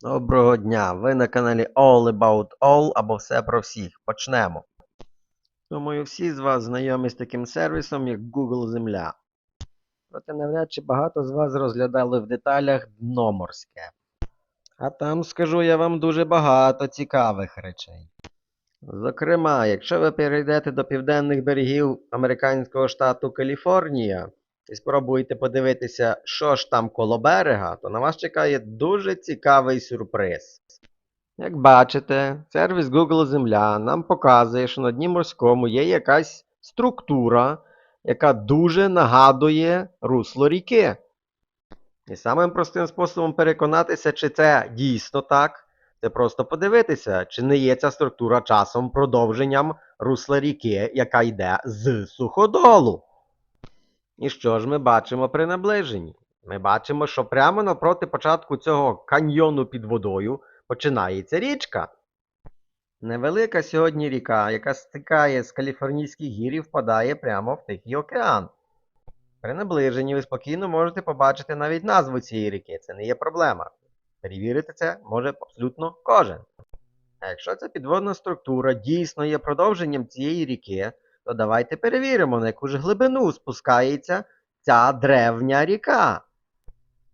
Доброго дня! Ви на каналі All About All або Все про всіх. Почнемо. Думаю, всі з вас знайомі з таким сервісом, як Google Земля. Проте навряд чи багато з вас розглядали в деталях дно морське. А там скажу я вам дуже багато цікавих речей. Зокрема, якщо ви перейдете до південних берегів американського штату Каліфорнія і спробуєте подивитися, що ж там коло берега, то на вас чекає дуже цікавий сюрприз. Як бачите, сервіс Google Земля нам показує, що на дні морському є якась структура, яка дуже нагадує русло ріки. І самим простим способом переконатися, чи це дійсно так, це просто подивитися, чи не є ця структура часом продовженням русла ріки, яка йде з суходолу. І що ж ми бачимо при наближенні? Ми бачимо, що прямо навпроти початку цього каньйону під водою починається річка. Невелика сьогодні ріка, яка стикає з каліфорнійських гір і впадає прямо в Тихий океан. При наближенні ви спокійно можете побачити навіть назву цієї ріки. Це не є проблема. Перевірити це може абсолютно кожен. А якщо ця підводна структура дійсно є продовженням цієї ріки, то давайте перевіримо, на яку ж глибину спускається ця древня ріка.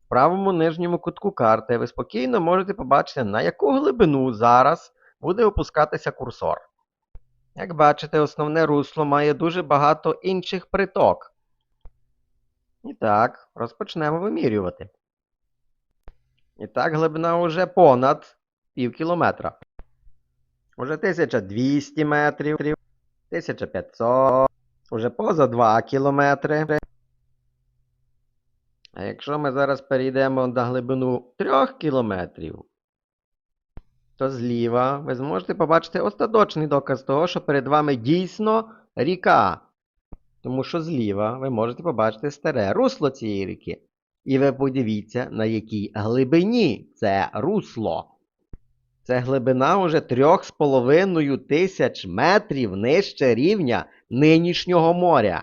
В правому нижньому кутку карти ви спокійно можете побачити, на яку глибину зараз буде опускатися курсор. Як бачите, основне русло має дуже багато інших приток. І так, розпочнемо вимірювати. І так, глибина вже понад пів кілометра. Уже 1200 метрів, 1500, уже поза 2 кілометри. А якщо ми зараз перейдемо на глибину 3 кілометрів, то зліва ви зможете побачити остаточний доказ того, що перед вами дійсно ріка. Тому що зліва ви можете побачити старе русло цієї ріки. І ви подивіться, на якій глибині це русло. Це глибина уже 3,5 тисяч метрів нижче рівня нинішнього моря.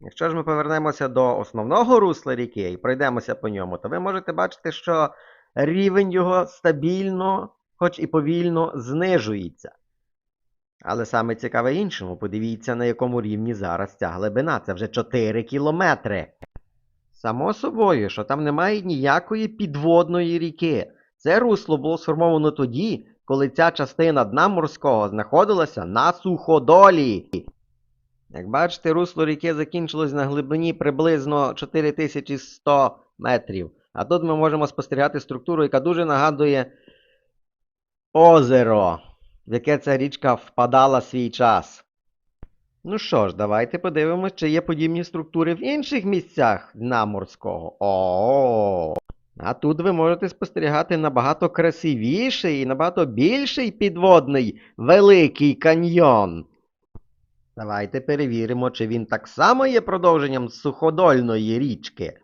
Якщо ж ми повернемося до основного русла ріки і пройдемося по ньому, то ви можете бачити, що рівень його стабільно, хоч і повільно, знижується. Але саме цікаве іншому, подивіться, на якому рівні зараз ця глибина. Це вже 4 кілометри. Само собою, що там немає ніякої підводної ріки. Це русло було сформовано тоді, коли ця частина дна морського знаходилася на суходолі. Як бачите, русло ріки закінчилось на глибині приблизно 4100 метрів. А тут ми можемо спостерігати структуру, яка дуже нагадує озеро, в яке ця річка впадала свій час. Ну що ж, давайте подивимось, чи є подібні структури в інших місцях дна морського. О. А тут ви можете спостерігати набагато красивіший і набагато більший підводний великий каньйон. Давайте перевіримо, чи він так само є продовженням суходольної річки.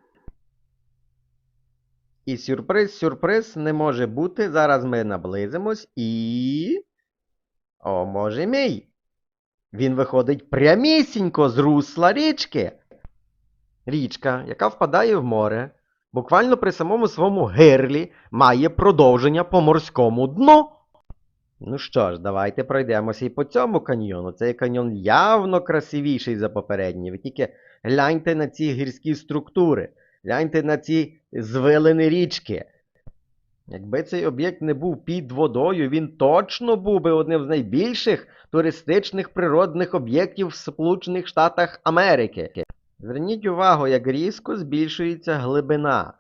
І сюрприз, сюрприз не може бути. Зараз ми наблизимось і. О, може мій. Він виходить прямісінько з русла річки. Річка, яка впадає в море, буквально при самому своєму гирлі має продовження по морському дну. Ну що ж, давайте пройдемося і по цьому каньйону. Цей каньйон явно красивіший за попередній. Ви тільки гляньте на ці гірські структури, гляньте на ці звилини річки. Якби цей об'єкт не був під водою, він точно був би одним з найбільших туристичних природних об'єктів в Сполучених Штатах Америки. Зверніть увагу, як різко збільшується глибина.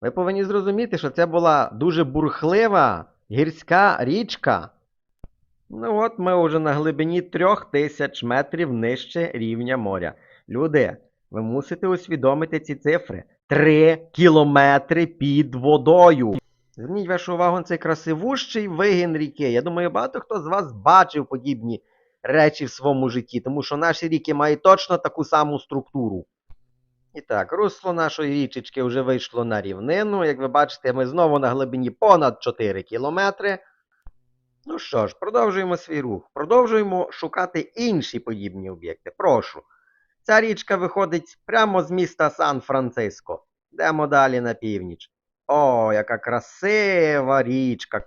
Ви повинні зрозуміти, що це була дуже бурхлива гірська річка. Ну от ми вже на глибині трьох тисяч метрів нижче рівня моря. Люди, ви мусите усвідомити ці цифри. Три кілометри під водою. Зверніть вашу увагу на цей красивущий вигін ріки. Я думаю, багато хто з вас бачив подібні речі в своєму житті, тому що наші ріки мають точно таку саму структуру. І так, русло нашої річечки вже вийшло на рівнину. Як ви бачите, ми знову на глибині понад 4 кілометри. Ну що ж, продовжуємо свій рух. Продовжуємо шукати інші подібні об'єкти. Прошу. Ця річка виходить прямо з міста Сан-Франциско. Йдемо далі на північ. О, яка красива річка.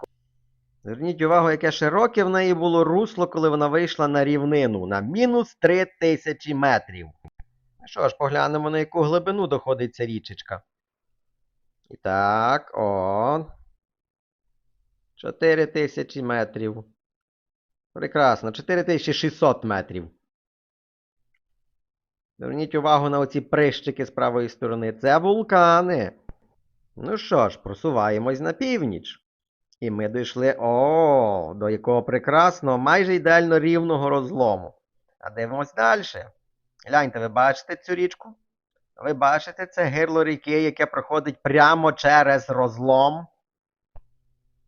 Зверніть увагу, яке широке в неї було русло, коли вона вийшла на рівнину на мінус 3 тисячі метрів. Ну Що ж, поглянемо, на яку глибину доходить ця річечка. І так, о. 4 тисячі метрів. Прекрасно, 4600 метрів. Зверніть увагу на оці прищики з правої сторони. Це вулкани. Ну що ж, просуваємось на північ. І ми дійшли о, до якого прекрасного, майже ідеально рівного розлому. А дивимось далі. Гляньте, ви бачите цю річку? Ви бачите це гирло ріки, яке проходить прямо через розлом?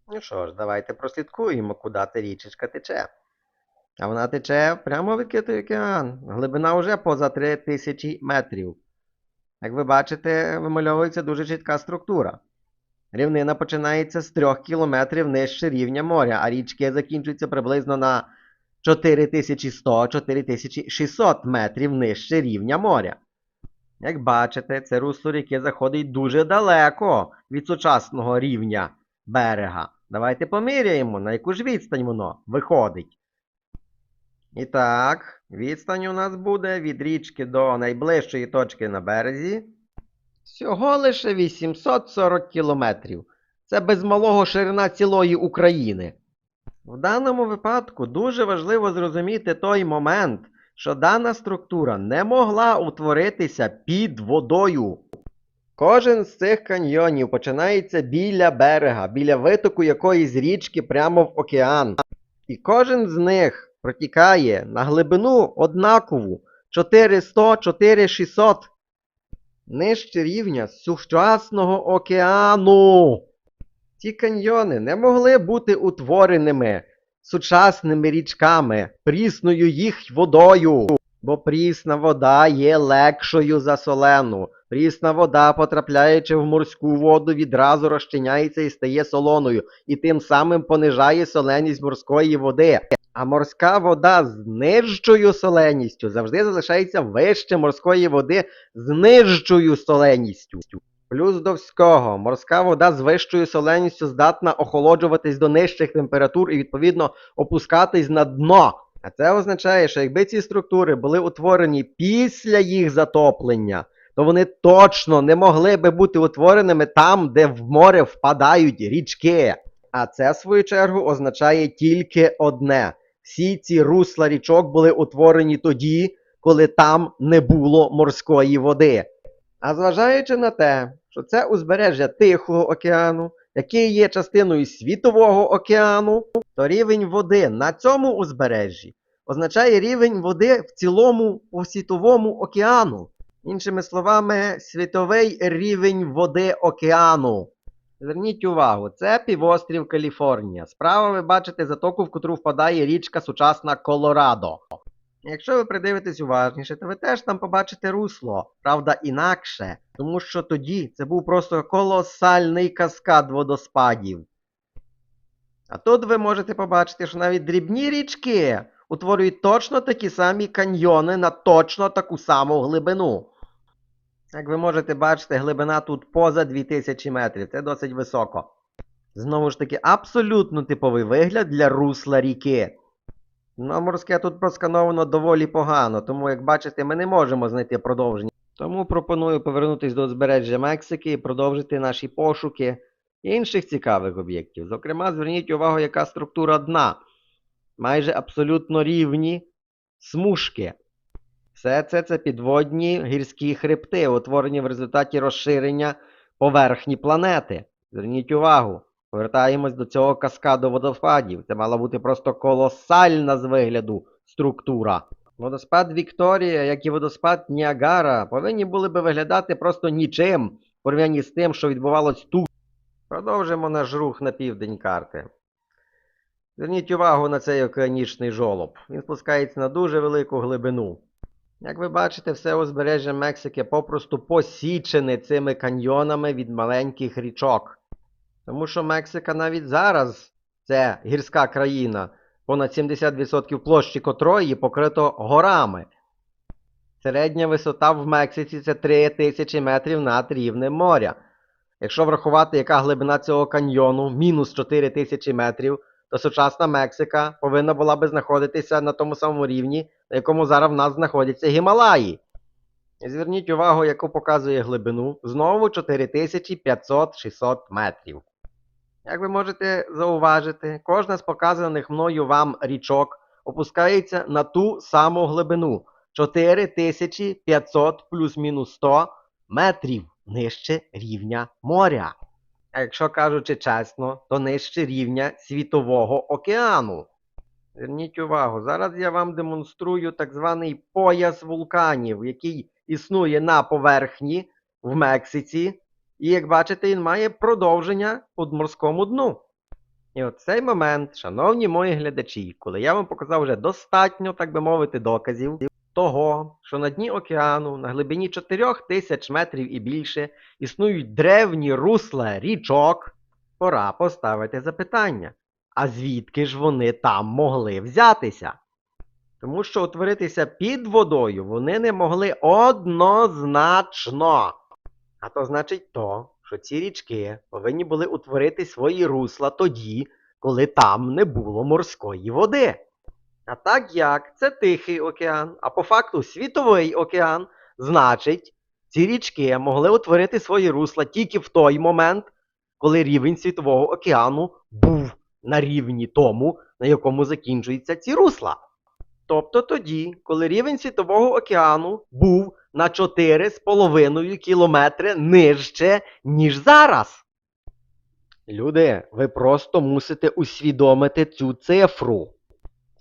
Ну що ж, давайте прослідкуємо, куди та річечка тече. А вона тече прямо в відкритий океан. Глибина вже поза 3000 метрів. Як ви бачите, вимальовується дуже чітка структура. Рівнина починається з 3 кілометрів нижче рівня моря, а річки закінчуються приблизно на 4100-4600 метрів нижче рівня моря. Як бачите, це русло ріки заходить дуже далеко від сучасного рівня берега. Давайте поміряємо, на яку ж відстань воно виходить. І так, відстань у нас буде від річки до найближчої точки на березі. Всього лише 840 кілометрів. Це без малого ширина цілої України. В даному випадку дуже важливо зрозуміти той момент, що дана структура не могла утворитися під водою. Кожен з цих каньйонів починається біля берега, біля витоку якоїсь річки прямо в океан. І кожен з них протікає на глибину однакову 400-4600 нижче рівня сучасного океану. Ці каньйони не могли бути утвореними сучасними річками, прісною їх водою, бо прісна вода є легшою за солену. Прісна вода, потрапляючи в морську воду, відразу розчиняється і стає солоною, і тим самим понижає соленість морської води. А морська вода з нижчою соленістю завжди залишається вище морської води з нижчою соленістю. Плюс до всього, морська вода з вищою соленістю здатна охолоджуватись до нижчих температур і, відповідно, опускатись на дно. А це означає, що якби ці структури були утворені після їх затоплення, то вони точно не могли би бути утвореними там, де в море впадають річки. А це, в свою чергу, означає тільки одне: всі ці русла річок були утворені тоді, коли там не було морської води. А зважаючи на те, що це узбережжя Тихого океану, який є частиною Світового океану, то рівень води на цьому узбережжі означає рівень води в цілому у Світовому океану. Іншими словами, світовий рівень води океану. Зверніть увагу, це півострів Каліфорнія. Справа ви бачите затоку, в котру впадає річка сучасна Колорадо. Якщо ви придивитесь уважніше, то ви теж там побачите русло, правда, інакше, тому що тоді це був просто колосальний каскад водоспадів. А тут ви можете побачити, що навіть дрібні річки утворюють точно такі самі каньйони на точно таку саму глибину. Як ви можете бачити, глибина тут поза 2000 метрів, це досить високо. Знову ж таки, абсолютно типовий вигляд для русла ріки. Ну, морське тут проскановано доволі погано, тому, як бачите, ми не можемо знайти продовження. Тому пропоную повернутися до узбережжя Мексики і продовжити наші пошуки інших цікавих об'єктів. Зокрема, зверніть увагу, яка структура дна. Майже абсолютно рівні смужки. Все це це підводні гірські хребти, утворені в результаті розширення поверхні планети. Зверніть увагу. Повертаємось до цього каскаду водоспадів. Це мала бути просто колосальна з вигляду структура. Водоспад Вікторія, як і водоспад Ніагара, повинні були би виглядати просто нічим в порівнянні з тим, що відбувалось тут. Продовжимо наш рух на південь карти. Зверніть увагу на цей океанічний жолоб. Він спускається на дуже велику глибину. Як ви бачите, все узбережжя Мексики попросту посічене цими каньйонами від маленьких річок. Тому що Мексика навіть зараз це гірська країна, понад 70% площі котрої покрито горами. Середня висота в Мексиці це 3000 метрів над рівнем моря. Якщо врахувати, яка глибина цього каньйону, мінус 4 тисячі метрів, то сучасна Мексика повинна була би знаходитися на тому самому рівні, на якому зараз в нас знаходяться Гімалаї. Зверніть увагу, яку показує глибину. Знову 4500-600 метрів. Як ви можете зауважити, кожна з показаних мною вам річок опускається на ту саму глибину 4500 плюс-мінус 100 метрів нижче рівня моря. А якщо кажучи чесно, то нижче рівня Світового океану. Зверніть увагу, зараз я вам демонструю так званий пояс вулканів, який існує на поверхні в Мексиці. І як бачите, він має продовження по морському дну. І от цей момент, шановні мої глядачі, коли я вам показав вже достатньо, так би мовити, доказів того, що на дні океану на глибині 4000 метрів і більше існують древні русла річок, пора поставити запитання. А звідки ж вони там могли взятися? Тому що утворитися під водою вони не могли однозначно. А то значить то, що ці річки повинні були утворити свої русла тоді, коли там не було морської води. А так як це Тихий океан, а по факту Світовий океан, значить, ці річки могли утворити свої русла тільки в той момент, коли рівень Світового океану був на рівні тому, на якому закінчуються ці русла. Тобто тоді, коли рівень Світового океану був на 4,5 кілометри нижче, ніж зараз. Люди, ви просто мусите усвідомити цю цифру.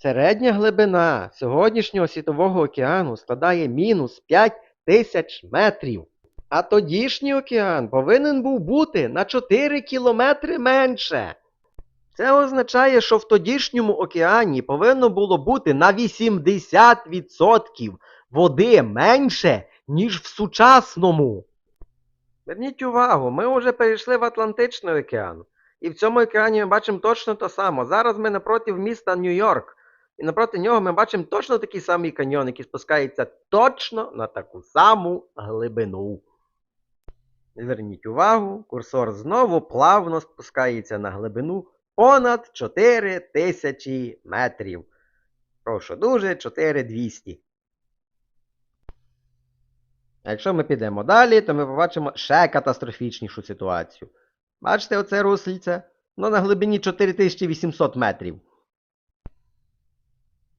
Середня глибина сьогоднішнього світового океану складає мінус 5 тисяч метрів. А тодішній океан повинен був бути на 4 кілометри менше. Це означає, що в тодішньому океані повинно було бути на 80% води менше, ніж в сучасному. Зверніть увагу, ми вже перейшли в Атлантичний океан. І в цьому океані ми бачимо точно те саме. Зараз ми напроти міста Нью-Йорк. І напроти нього ми бачимо точно такий самий каньйон, який спускається точно на таку саму глибину. Зверніть увагу, курсор знову плавно спускається на глибину понад 4 тисячі метрів. Прошу дуже, 4200. А якщо ми підемо далі, то ми побачимо ще катастрофічнішу ситуацію. Бачите оце русліце? Ну на глибині 4800 метрів.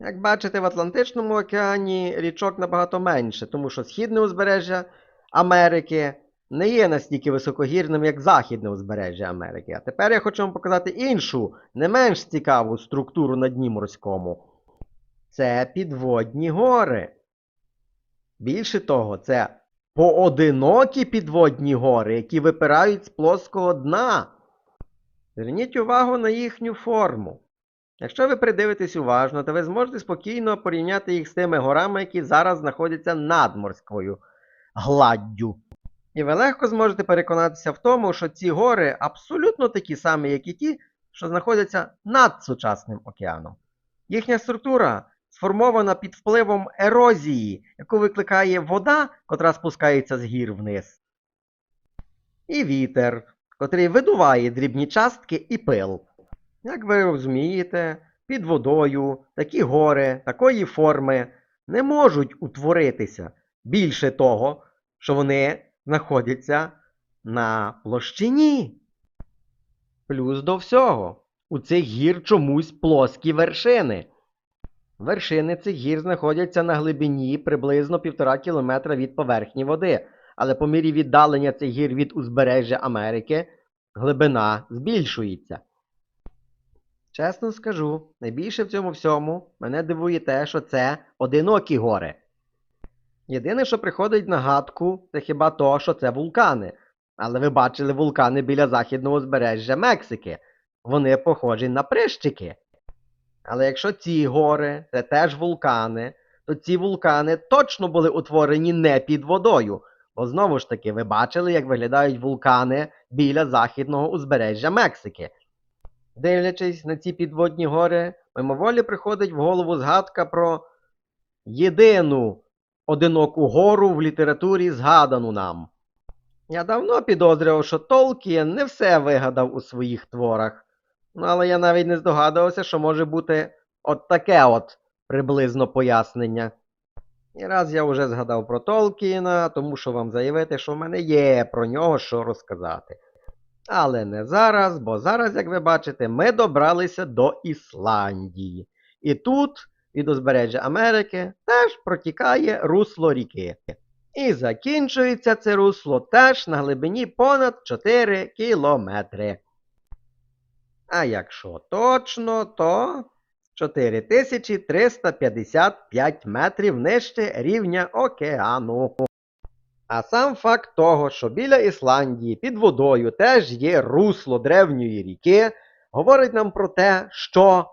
Як бачите, в Атлантичному океані річок набагато менше, тому що східне узбережжя Америки не є настільки високогірним, як західне узбережжя Америки. А тепер я хочу вам показати іншу, не менш цікаву структуру на дні морському. Це підводні гори. Більше того, це поодинокі підводні гори, які випирають з плоского дна. Зверніть увагу на їхню форму. Якщо ви придивитесь уважно, то ви зможете спокійно порівняти їх з тими горами, які зараз знаходяться над морською гладдю. І ви легко зможете переконатися в тому, що ці гори абсолютно такі самі, як і ті, що знаходяться над сучасним океаном. Їхня структура сформована під впливом ерозії, яку викликає вода, котра спускається з гір вниз. І вітер, котрий видуває дрібні частки і пил. Як ви розумієте, під водою такі гори такої форми не можуть утворитися більше того, що вони знаходяться на площині. Плюс до всього, у цих гір чомусь плоскі вершини. Вершини цих гір знаходяться на глибині приблизно 1,5 кілометра від поверхні води, але по мірі віддалення цих гір від узбережжя Америки глибина збільшується. Чесно скажу, найбільше в цьому всьому мене дивує те, що це одинокі гори. Єдине, що приходить на гадку, це хіба то, що це вулкани. Але ви бачили вулкани біля західного узбережжя Мексики. Вони похожі на прищики. Але якщо ці гори це теж вулкани, то ці вулкани точно були утворені не під водою. Бо знову ж таки, ви бачили, як виглядають вулкани біля західного узбережжя Мексики. Дивлячись на ці підводні гори, мимоволі приходить в голову згадка про єдину одиноку гору в літературі згадану нам. Я давно підозрював, що Толкін не все вигадав у своїх творах. Ну, але я навіть не здогадувався, що може бути от таке от приблизно пояснення. І раз я вже згадав про Толкіна, тому що вам заявити, що в мене є про нього що розказати. Але не зараз, бо зараз, як ви бачите, ми добралися до Ісландії. І тут, від узбережжя Америки, теж протікає русло ріки. І закінчується це русло теж на глибині понад 4 кілометри. А якщо точно, то 4355 метрів нижче рівня океану. А сам факт того, що біля Ісландії під водою теж є русло древньої ріки, говорить нам про те, що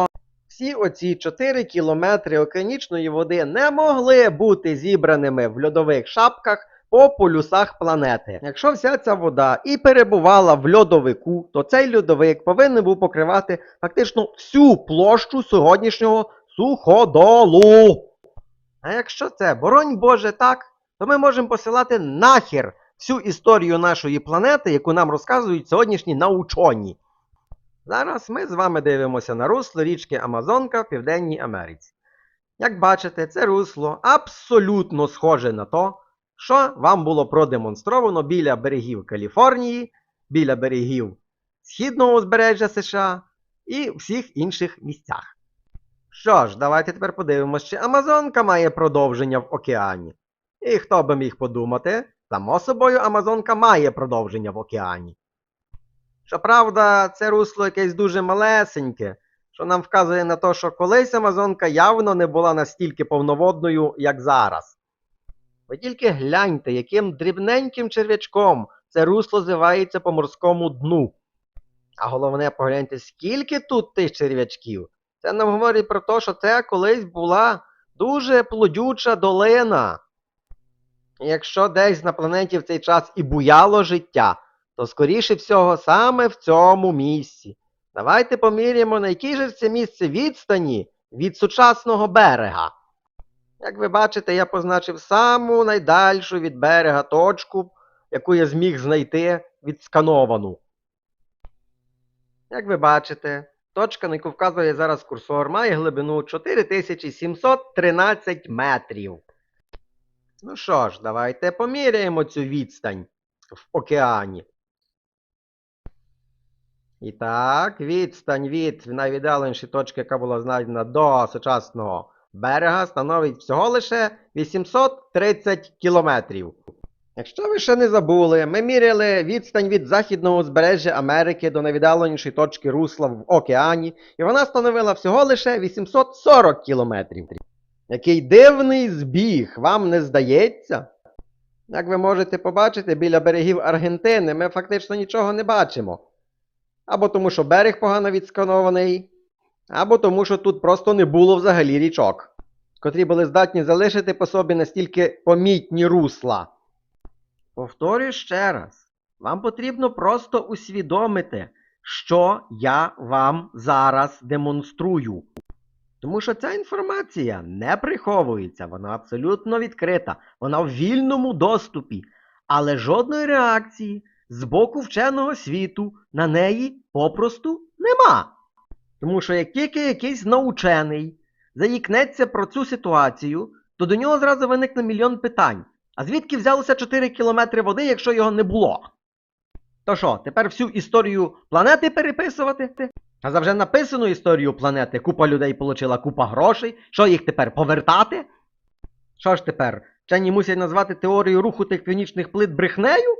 всі оці 4 кілометри океанічної води не могли бути зібраними в льодових шапках по полюсах планети. Якщо вся ця вода і перебувала в льодовику, то цей льодовик повинен був покривати фактично всю площу сьогоднішнього суходолу. А якщо це, боронь Боже, так, то ми можемо посилати нахер всю історію нашої планети, яку нам розказують сьогоднішні научені. Зараз ми з вами дивимося на русло річки Амазонка в Південній Америці. Як бачите, це русло абсолютно схоже на то, що вам було продемонстровано біля берегів Каліфорнії, біля берегів Східного узбережжя США і всіх інших місцях. Що ж, давайте тепер подивимося, чи Амазонка має продовження в океані. І хто би міг подумати, само собою Амазонка має продовження в океані. Щоправда, це русло якесь дуже малесеньке, що нам вказує на те, що колись Амазонка явно не була настільки повноводною, як зараз. Ви тільки гляньте, яким дрібненьким черв'ячком це русло зивається по морському дну. А головне, погляньте, скільки тут тих черв'ячків. Це нам говорить про те, що це колись була дуже плодюча долина. Якщо десь на планеті в цей час і буяло життя, то скоріше всього саме в цьому місці. Давайте поміряємо, на якій же це місце відстані від сучасного берега. Як ви бачите, я позначив саму найдальшу від берега точку, яку я зміг знайти відскановану. Як ви бачите, точка, на яку вказує зараз курсор, має глибину 4713 метрів. Ну що ж, давайте поміряємо цю відстань в океані. І так, відстань від найвіддаленішої точки, яка була знайдена до сучасного берега, становить всього лише 830 кілометрів. Якщо ви ще не забули, ми міряли відстань від західного узбережжя Америки до найвіддаленішої точки русла в океані, і вона становила всього лише 840 кілометрів. Який дивний збіг, вам не здається? Як ви можете побачити, біля берегів Аргентини ми фактично нічого не бачимо. Або тому, що берег погано відсканований, або тому, що тут просто не було взагалі річок, котрі були здатні залишити по собі настільки помітні русла. Повторюю ще раз, вам потрібно просто усвідомити, що я вам зараз демонструю. Тому що ця інформація не приховується, вона абсолютно відкрита, вона в вільному доступі, але жодної реакції з боку вченого світу на неї попросту нема. Тому що як тільки якийсь научений заїкнеться про цю ситуацію, то до нього зразу виникне мільйон питань. А звідки взялося 4 кілометри води, якщо його не було? То що, тепер всю історію планети переписувати? А за вже написану історію планети купа людей отримала купа грошей. Що їх тепер повертати? Що ж тепер? Вчені мусять назвати теорію руху тектонічних плит брехнею?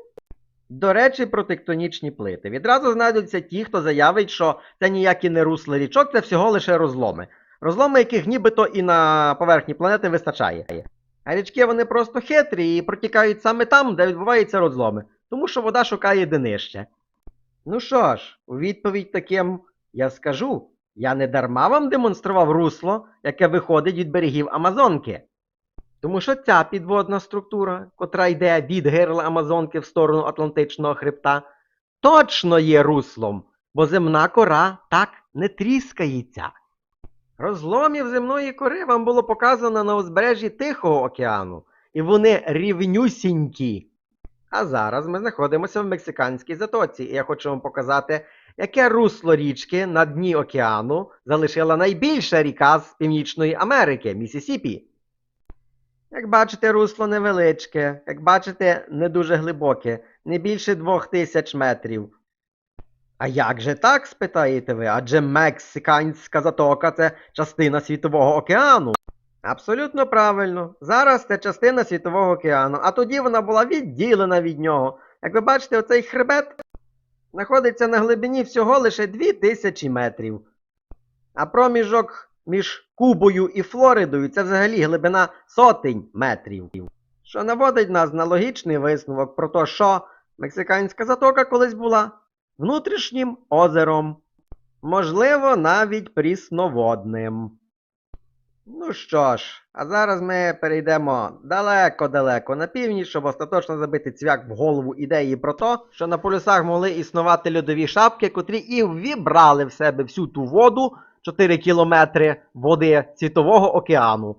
До речі, про тектонічні плити. Відразу знайдуться ті, хто заявить, що це ніякі не русли річок, це всього лише розломи. Розломи, яких нібито і на поверхні планети вистачає. А річки вони просто хитрі і протікають саме там, де відбуваються розломи, тому що вода шукає днище. Ну що ж, у відповідь таким я скажу, я не дарма вам демонстрував русло, яке виходить від берегів Амазонки. Тому що ця підводна структура, котра йде від гирла Амазонки в сторону Атлантичного хребта, точно є руслом, бо земна кора так не тріскається. Розломів земної кори вам було показано на узбережжі Тихого океану, і вони рівнюсінькі. А зараз ми знаходимося в Мексиканській затоці, і я хочу вам показати, яке русло річки на дні океану залишила найбільша ріка з Північної Америки Місісіпі. Як бачите, русло невеличке, як бачите, не дуже глибоке, не більше двох тисяч метрів. А як же так, спитаєте ви? Адже Мексиканська затока це частина Світового океану. Абсолютно правильно. Зараз це частина Світового океану, а тоді вона була відділена від нього. Як ви бачите, оцей хребет знаходиться на глибині всього лише 2000 метрів. А проміжок між Кубою і Флоридою це взагалі глибина сотень метрів. Що наводить нас на логічний висновок про те, що Мексиканська затока колись була внутрішнім озером, можливо, навіть прісноводним. Ну що ж, а зараз ми перейдемо далеко-далеко на північ, щоб остаточно забити цвяк в голову ідеї про те, що на полюсах могли існувати льодові шапки, котрі і вібрали в себе всю ту воду 4 кілометри води Світового океану.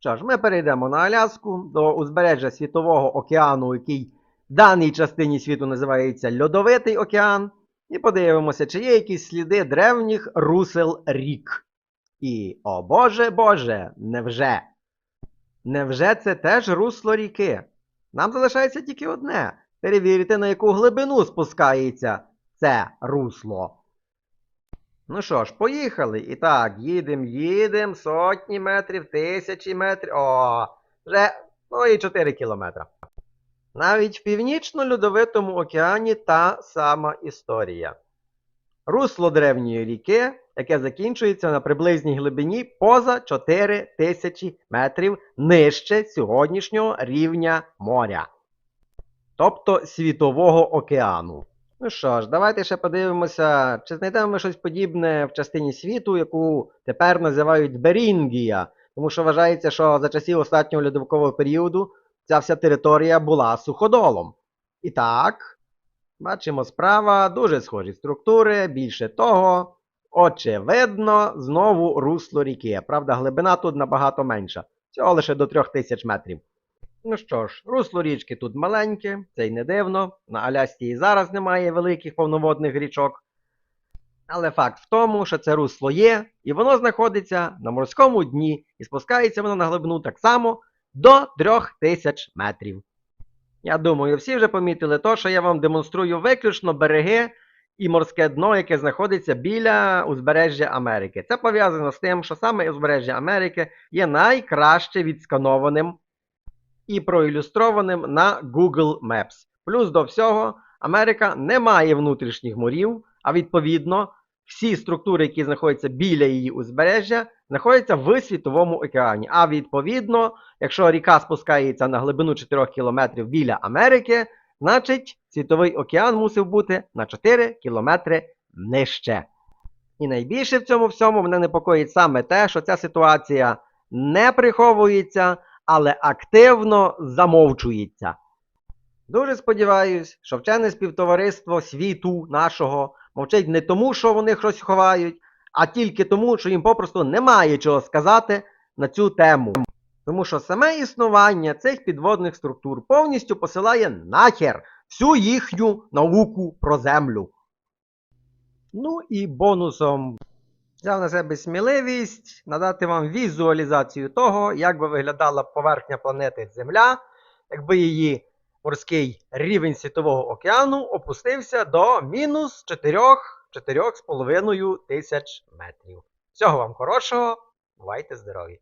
Що ж, ми перейдемо на Аляску до узбережжя Світового океану, який в даній частині світу називається Льодовитий океан, і подивимося, чи є якісь сліди древніх русел рік. І, о Боже Боже, невже? Невже це теж русло ріки? Нам залишається тільки одне перевірити, на яку глибину спускається це русло. Ну що ж, поїхали. І так, їдем, їдем, сотні метрів, тисячі метрів. О, вже ну і 4 кілометри. Навіть в північно-льодовитому океані та сама історія. Русло древньої ріки, яке закінчується на приблизній глибині поза 4 тисячі метрів нижче сьогоднішнього рівня моря. Тобто Світового океану. Ну що ж, давайте ще подивимося, чи знайдемо ми щось подібне в частині світу, яку тепер називають Берінгія, тому що вважається, що за часів останнього льодовикового періоду ця вся територія була суходолом. І так, бачимо справа дуже схожі структури, більше того, очевидно, знову русло ріки. Правда, глибина тут набагато менша, всього лише до 3000 метрів. Ну що ж, русло річки тут маленьке, це й не дивно. На Алясці і зараз немає великих повноводних річок. Але факт в тому, що це русло є, і воно знаходиться на морському дні і спускається воно на глибину так само до 3000 метрів. Я думаю, всі вже помітили то, що я вам демонструю виключно береги і морське дно, яке знаходиться біля узбережжя Америки. Це пов'язано з тим, що саме узбережжя Америки є найкраще відсканованим і проілюстрованим на Google Maps. Плюс до всього, Америка не має внутрішніх морів, а відповідно, всі структури, які знаходяться біля її узбережжя, знаходяться в Світовому океані. А відповідно, якщо ріка спускається на глибину 4 км біля Америки, значить Світовий океан мусив бути на 4 км нижче. І найбільше в цьому всьому мене непокоїть саме те, що ця ситуація не приховується, але активно замовчується. Дуже сподіваюсь, що вчене співтовариство світу нашого мовчить не тому, що вони щось ховають, а тільки тому, що їм попросту немає чого сказати на цю тему. Тому що саме існування цих підводних структур повністю посилає нахер всю їхню науку про землю. Ну і бонусом взяв на себе сміливість надати вам візуалізацію того, як би виглядала поверхня планети Земля, якби її морський рівень Світового океану опустився до мінус 4-4,5 тисяч метрів. Всього вам хорошого, бувайте здорові!